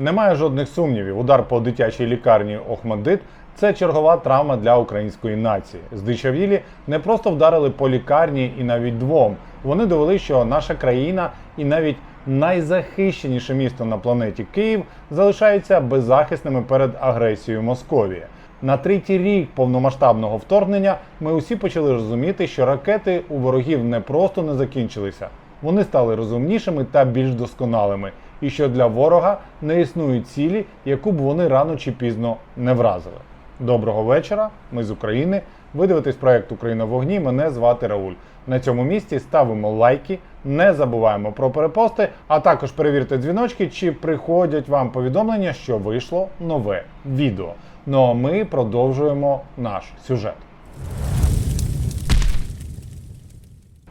Немає жодних сумнівів. Удар по дитячій лікарні Охмадит це чергова травма для української нації. Здичавілі не просто вдарили по лікарні і навіть двом. Вони довели, що наша країна і навіть найзахищеніше місто на планеті Київ залишаються беззахисними перед агресією Московії. На третій рік повномасштабного вторгнення ми усі почали розуміти, що ракети у ворогів не просто не закінчилися, вони стали розумнішими та більш досконалими, і що для ворога не існує цілі, яку б вони рано чи пізно не вразили. Доброго вечора, ми з України. Ви дивитесь проект Україна в вогні. Мене звати Рауль. На цьому місці ставимо лайки, не забуваємо про перепости, а також перевірте дзвіночки, чи приходять вам повідомлення, що вийшло нове відео. Ну а ми продовжуємо наш сюжет.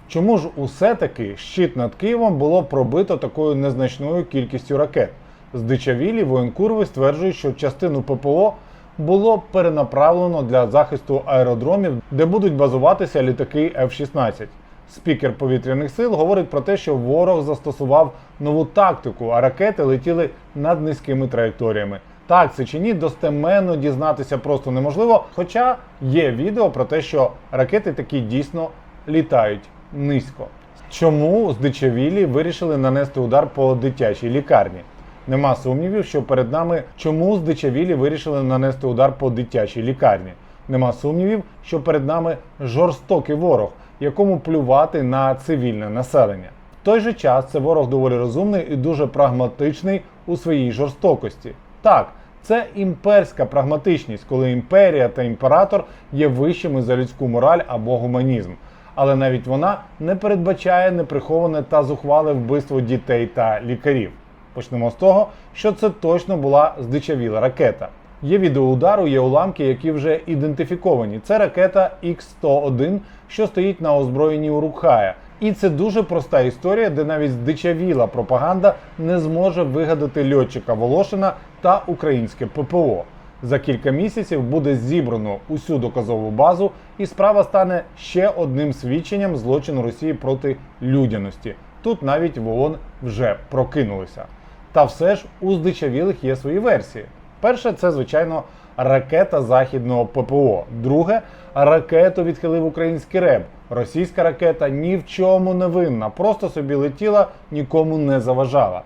Чому ж усе таки щит над Києвом було пробито такою незначною кількістю ракет? Здичавілі воєнкурви стверджують, що частину ППО було перенаправлено для захисту аеродромів, де будуть базуватися літаки F-16. Спікер повітряних сил говорить про те, що ворог застосував нову тактику, а ракети летіли над низькими траєкторіями. Так це чи ні, достеменно дізнатися просто неможливо. Хоча є відео про те, що ракети такі дійсно літають низько. Чому здичавілі вирішили нанести удар по дитячій лікарні? Нема сумнівів, що перед нами чому здичавілі вирішили нанести удар по дитячій лікарні. Нема сумнівів, що перед нами жорстокий ворог, якому плювати на цивільне населення. В той же час це ворог доволі розумний і дуже прагматичний у своїй жорстокості. Так, це імперська прагматичність, коли імперія та імператор є вищими за людську мораль або гуманізм. Але навіть вона не передбачає неприховане та зухвале вбивство дітей та лікарів. Почнемо з того, що це точно була здичавіла ракета. Є відео удару, є уламки, які вже ідентифіковані. Це ракета Х-101, що стоїть на озброєнні у Рукхая. І це дуже проста історія, де навіть здичавіла пропаганда не зможе вигадати льотчика Волошина та українське ППО. За кілька місяців буде зібрано усю доказову базу, і справа стане ще одним свідченням злочину Росії проти людяності. Тут навіть в ООН вже прокинулися. Та все ж у здичавілих є свої версії. Перше, це звичайно ракета західного ППО. Друге, ракету відхилив український РЕБ. Російська ракета ні в чому не винна, просто собі летіла, нікому не заважала.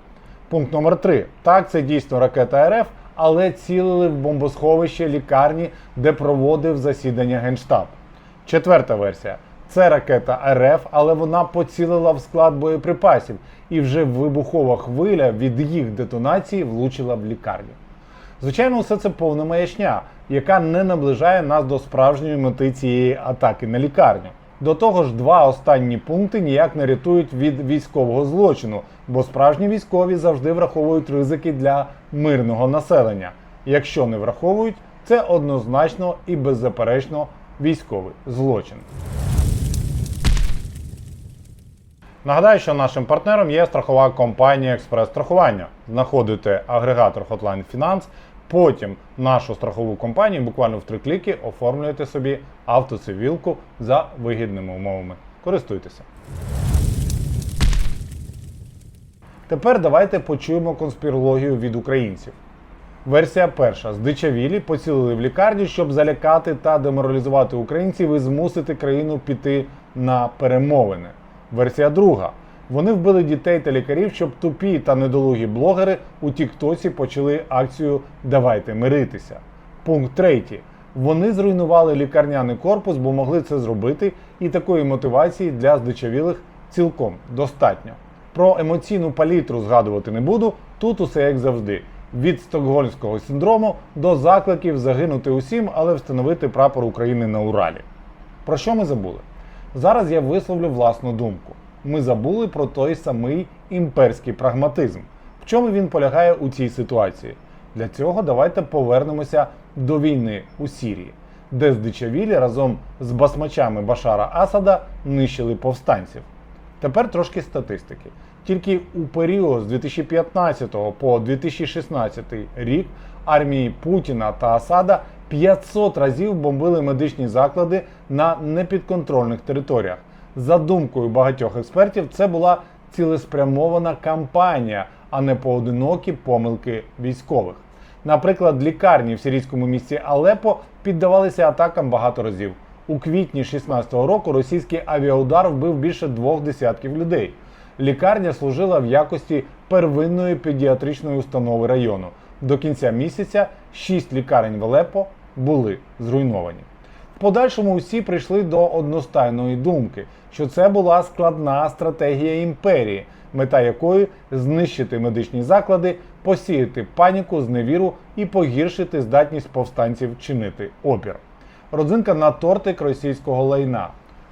Пункт номер 3 Так, це дійсно ракета РФ, але цілили в бомбосховище лікарні, де проводив засідання Генштаб. Четверта версія. Це ракета РФ, але вона поцілила в склад боєприпасів, і вже вибухова хвиля від їх детонації влучила в лікарню. Звичайно, все це повна маячня, яка не наближає нас до справжньої мети цієї атаки на лікарню. До того ж, два останні пункти ніяк не рятують від військового злочину, бо справжні військові завжди враховують ризики для мирного населення. Якщо не враховують, це однозначно і беззаперечно військовий злочин. Нагадаю, що нашим партнером є страхова компанія Експрес-страхування. Знаходите агрегатор Hotline Finance, потім нашу страхову компанію буквально в три кліки оформлюєте собі автоцивілку за вигідними умовами. Користуйтеся. Тепер давайте почуємо конспірологію від українців. Версія перша: здичавілі поцілили в лікарню, щоб залякати та деморалізувати українців і змусити країну піти на перемовини. Версія друга. Вони вбили дітей та лікарів, щоб тупі та недолугі блогери у Тіктоці почали акцію Давайте миритися. Пункт третій. Вони зруйнували лікарняний корпус, бо могли це зробити, і такої мотивації для здичавілих цілком достатньо. Про емоційну палітру згадувати не буду. Тут усе як завжди: від стокгольмського синдрому до закликів загинути усім, але встановити прапор України на Уралі. Про що ми забули? Зараз я висловлю власну думку. Ми забули про той самий імперський прагматизм. В чому він полягає у цій ситуації? Для цього давайте повернемося до війни у Сірії, де здичавілі разом з басмачами Башара Асада нищили повстанців. Тепер трошки статистики. Тільки у період з 2015 по 2016 рік армії Путіна та Асада 500 разів бомбили медичні заклади на непідконтрольних територіях. За думкою багатьох експертів, це була цілеспрямована кампанія, а не поодинокі помилки військових. Наприклад, лікарні в сирійському місті Алепо піддавалися атакам багато разів. У квітні 16-го року російський авіаудар вбив більше двох десятків людей. Лікарня служила в якості первинної педіатричної установи району. До кінця місяця шість лікарень в Алепо були зруйновані. Подальшому усі прийшли до одностайної думки, що це була складна стратегія імперії, мета якої знищити медичні заклади, посіяти паніку, зневіру і погіршити здатність повстанців чинити опір. Родзинка на тортик російського лайна.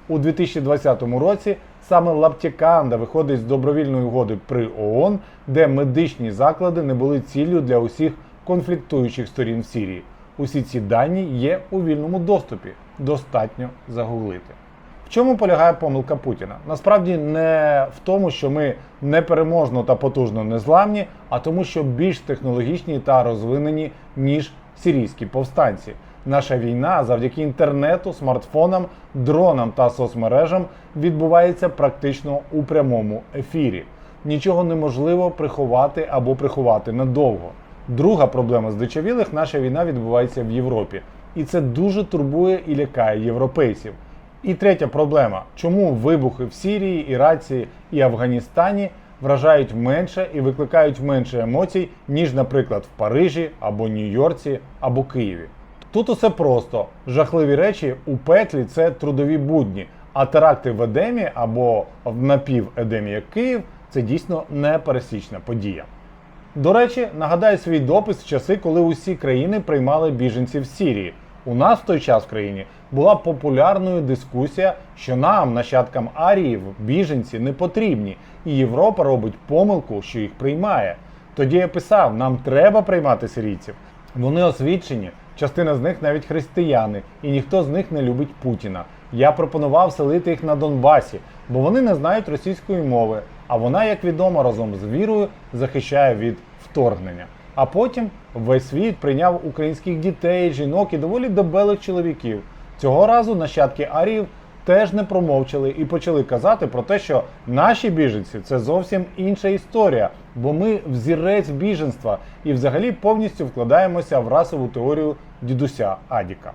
У 2020 році саме Лаптіканда виходить з добровільної угоди при ООН, де медичні заклади не були ціллю для усіх конфліктуючих сторін в Сирії. Усі ці дані є у вільному доступі. Достатньо загуглити. В чому полягає помилка Путіна? Насправді не в тому, що ми непереможно та потужно незламні, а тому, що більш технологічні та розвинені, ніж сирійські повстанці. Наша війна завдяки інтернету, смартфонам, дронам та соцмережам відбувається практично у прямому ефірі. Нічого неможливо приховати або приховати надовго. Друга проблема здичавілих наша війна відбувається в Європі, і це дуже турбує і лякає європейців. І третя проблема: чому вибухи в Сірії, Іраці і Афганістані вражають менше і викликають менше емоцій, ніж, наприклад, в Парижі або Нью-Йорці або Києві. Тут усе просто. Жахливі речі у петлі це трудові будні, а теракти в Едемі або в напів-Едемі, як Київ, це дійсно непересічна подія. До речі, нагадаю свій допис в часи, коли усі країни приймали біженців з Сірії. У нас в той час в країні була популярною дискусія, що нам, нащадкам Аріїв, біженці не потрібні, і Європа робить помилку, що їх приймає. Тоді я писав: нам треба приймати сирійців. Вони освічені, частина з них навіть християни, і ніхто з них не любить Путіна. Я пропонував селити їх на Донбасі, бо вони не знають російської мови, а вона, як відомо, разом з вірою захищає від вторгнення. А потім весь світ прийняв українських дітей, жінок і доволі дебелих чоловіків. Цього разу нащадки Аріїв теж не промовчали і почали казати про те, що наші біженці це зовсім інша історія, бо ми взірець біженства і взагалі повністю вкладаємося в расову теорію дідуся Адіка.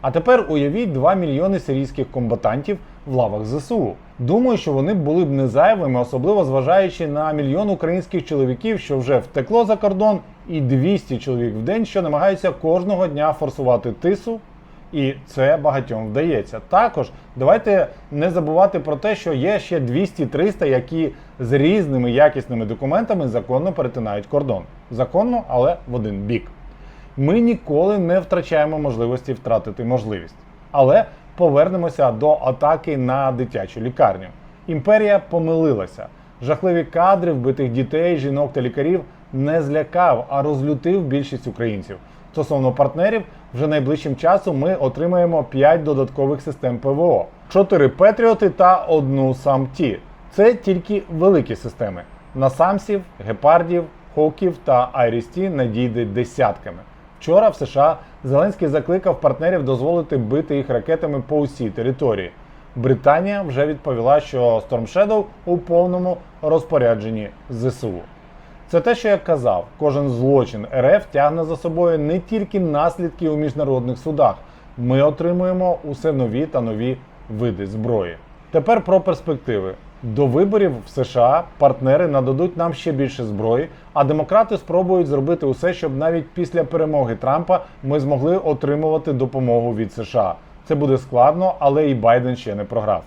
А тепер уявіть 2 мільйони сирійських комбатантів в лавах ЗСУ. Думаю, що вони були б не зайвими, особливо зважаючи на мільйон українських чоловіків, що вже втекло за кордон, і 200 чоловік в день, що намагаються кожного дня форсувати тису. І це багатьом вдається. Також давайте не забувати про те, що є ще 200-300, які з різними якісними документами законно перетинають кордон. Законно, але в один бік. Ми ніколи не втрачаємо можливості втратити можливість. Але повернемося до атаки на дитячу лікарню. Імперія помилилася. Жахливі кадри вбитих дітей, жінок та лікарів не злякав, а розлютив більшість українців. Стосовно партнерів, вже найближчим часом ми отримаємо 5 додаткових систем ПВО, 4 Петріоти та одну САМ-Ті. Це тільки великі системи. На самсів, гепардів, хоків та Айрісті надійде десятками. Вчора в США Зеленський закликав партнерів дозволити бити їх ракетами по усій території. Британія вже відповіла, що Storm Shadow у повному розпорядженні ЗСУ. Це те, що я казав, кожен злочин РФ тягне за собою не тільки наслідки у міжнародних судах. Ми отримуємо усе нові та нові види зброї. Тепер про перспективи. До виборів в США партнери нададуть нам ще більше зброї, а демократи спробують зробити усе, щоб навіть після перемоги Трампа ми змогли отримувати допомогу від США. Це буде складно, але і Байден ще не програв.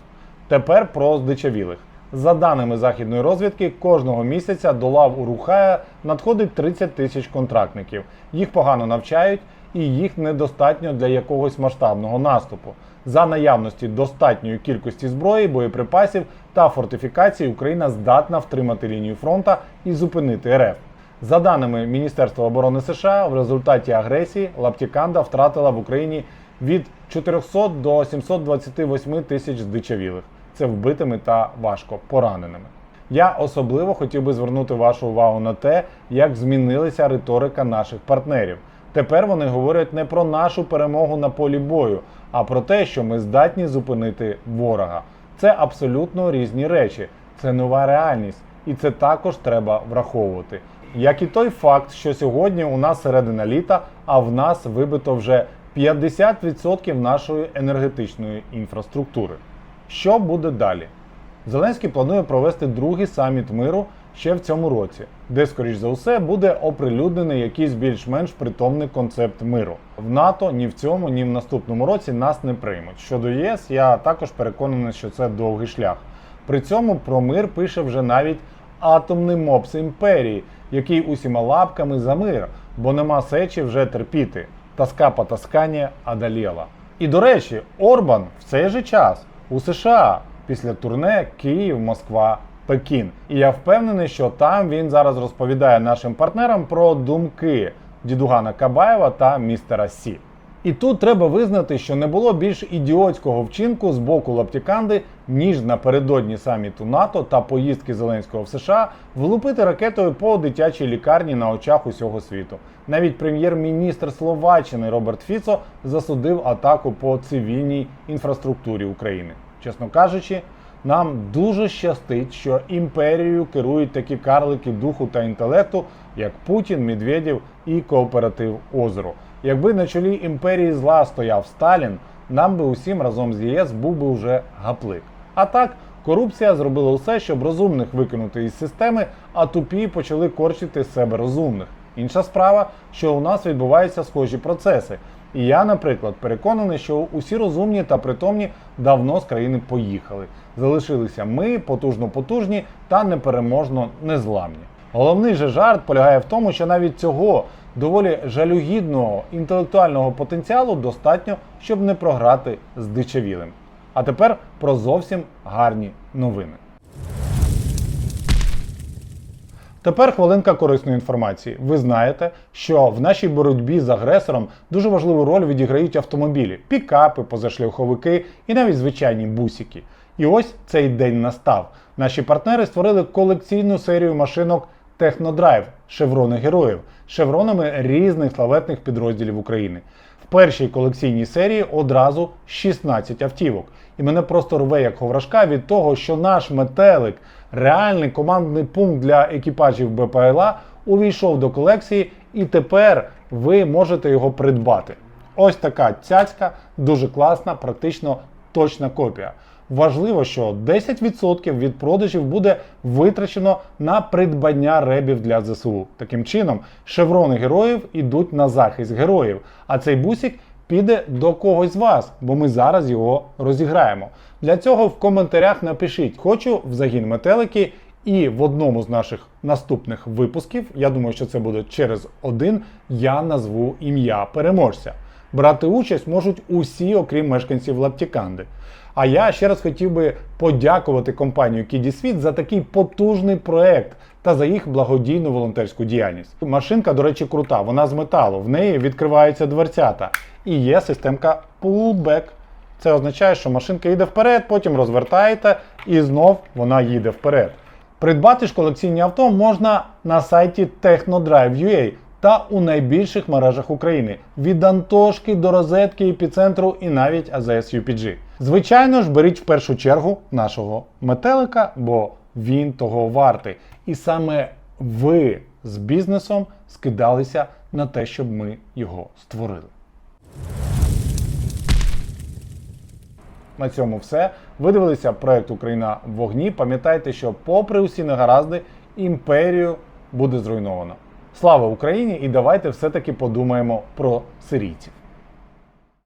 Тепер про здичавілих. За даними західної розвідки, кожного місяця до лав Урухая надходить 30 тисяч контрактників. Їх погано навчають і їх недостатньо для якогось масштабного наступу. За наявності достатньої кількості зброї, боєприпасів та фортифікацій Україна здатна втримати лінію фронта і зупинити РФ. За даними Міністерства оборони США, в результаті агресії Лаптіканда втратила в Україні від 400 до 728 тисяч здичавілих. Це вбитими та важко пораненими. Я особливо хотів би звернути вашу увагу на те, як змінилася риторика наших партнерів. Тепер вони говорять не про нашу перемогу на полі бою, а про те, що ми здатні зупинити ворога. Це абсолютно різні речі. Це нова реальність. і це також треба враховувати. Як і той факт, що сьогодні у нас середина літа, а в нас вибито вже 50% нашої енергетичної інфраструктури. Що буде далі? Зеленський планує провести другий саміт миру ще в цьому році, де, скоріш за все, буде оприлюднений якийсь більш-менш притомний концепт миру. В НАТО ні в цьому, ні в наступному році нас не приймуть. Щодо ЄС, я також переконаний, що це довгий шлях. При цьому про мир пише вже навіть атомний мопс імперії, який усіма лапками за мир, бо нема сечі вже терпіти. Таска по таскання одоліла. І до речі, Орбан в цей же час у США після турне Київ, Москва, Пекін. І я впевнений, що там він зараз розповідає нашим партнерам про думки дідугана Кабаєва та містера Сі. І тут треба визнати, що не було більш ідіотського вчинку з боку Лаптіканди, ніж напередодні саміту НАТО та поїздки Зеленського в США влупити ракетою по дитячій лікарні на очах усього світу. Навіть прем'єр-міністр Словаччини Роберт Фіцо засудив атаку по цивільній інфраструктурі України. Чесно кажучи, нам дуже щастить, що імперією керують такі карлики духу та інтелекту, як Путін, Медведєв і кооператив Озеро. Якби на чолі імперії зла стояв Сталін, нам би усім разом з ЄС був би вже гаплик. А так, корупція зробила усе, щоб розумних викинути із системи, а тупі почали корчити з себе розумних. Інша справа, що у нас відбуваються схожі процеси. І я, наприклад, переконаний, що усі розумні та притомні давно з країни поїхали. Залишилися ми, потужно потужні та непереможно незламні. Головний же жарт полягає в тому, що навіть цього доволі жалюгідного інтелектуального потенціалу достатньо, щоб не програти з дичавілим. А тепер про зовсім гарні новини. Тепер хвилинка корисної інформації. Ви знаєте, що в нашій боротьбі з агресором дуже важливу роль відіграють автомобілі, пікапи, позашляховики і навіть звичайні бусики. І ось цей день настав. Наші партнери створили колекційну серію машинок Технодрайв шеврони героїв шевронами різних славетних підрозділів України. В першій колекційній серії одразу 16 автівок. І мене просто рве як ховрашка від того, що наш метелик, реальний командний пункт для екіпажів БПЛА, увійшов до колекції, і тепер ви можете його придбати. Ось така цяцька, дуже класна, практично точна копія. Важливо, що 10% від продажів буде витрачено на придбання ребів для ЗСУ. Таким чином, шеврони героїв ідуть на захист героїв, а цей бусик піде до когось з вас, бо ми зараз його розіграємо. Для цього в коментарях напишіть, хочу в загін метелики. І в одному з наших наступних випусків, я думаю, що це буде через один, я назву ім'я переможця. Брати участь можуть усі, окрім мешканців Лаптіканди. А я ще раз хотів би подякувати компанію Кідісвіт за такий потужний проект та за їх благодійну волонтерську діяльність. Машинка, до речі, крута, вона з металу, в неї відкриваються дверцята і є системка pullback. Це означає, що машинка йде вперед, потім розвертаєте і знов вона їде вперед. Придбати ж колекційні авто можна на сайті Technodrive.ua та у найбільших мережах України від Антошки до розетки, епіцентру і навіть AZS UPG. Звичайно ж, беріть в першу чергу нашого метелика, бо він того вартий. І саме ви з бізнесом скидалися на те, щоб ми його створили. На цьому все. Ви дивилися проект Україна в вогні. Пам'ятайте, що, попри усі негаразди, імперію буде зруйновано. Слава Україні! І давайте все-таки подумаємо про сирійців.